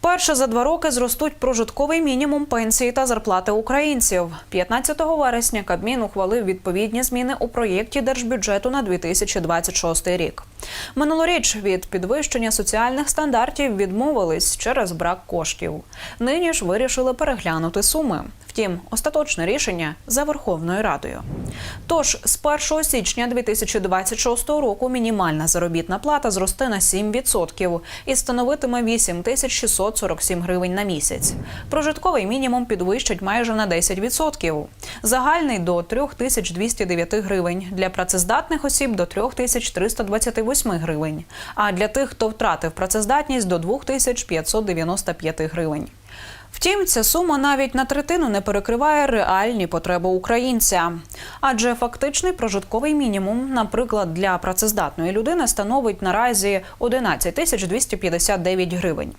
Вперше за два роки зростуть прожитковий мінімум пенсії та зарплати українців. 15 вересня Кабмін ухвалив відповідні зміни у проєкті держбюджету на 2026 рік. Минулоріч від підвищення соціальних стандартів відмовились через брак коштів. Нині ж вирішили переглянути суми. Втім, остаточне рішення за Верховною Радою. Тож з 1 січня 2026 року мінімальна заробітна плата зросте на 7% і становитиме 8 тисяч 647 гривень на місяць. Прожитковий мінімум підвищать майже на 10%. Загальний до 3209 гривень. Для працездатних осіб до 3328 гривень. А для тих, хто втратив працездатність до 2595 гривень. Втім, ця сума навіть на третину не перекриває реальні потреби українця. Адже фактичний прожитковий мінімум, наприклад, для працездатної людини становить наразі 11 тисяч 259 гривень.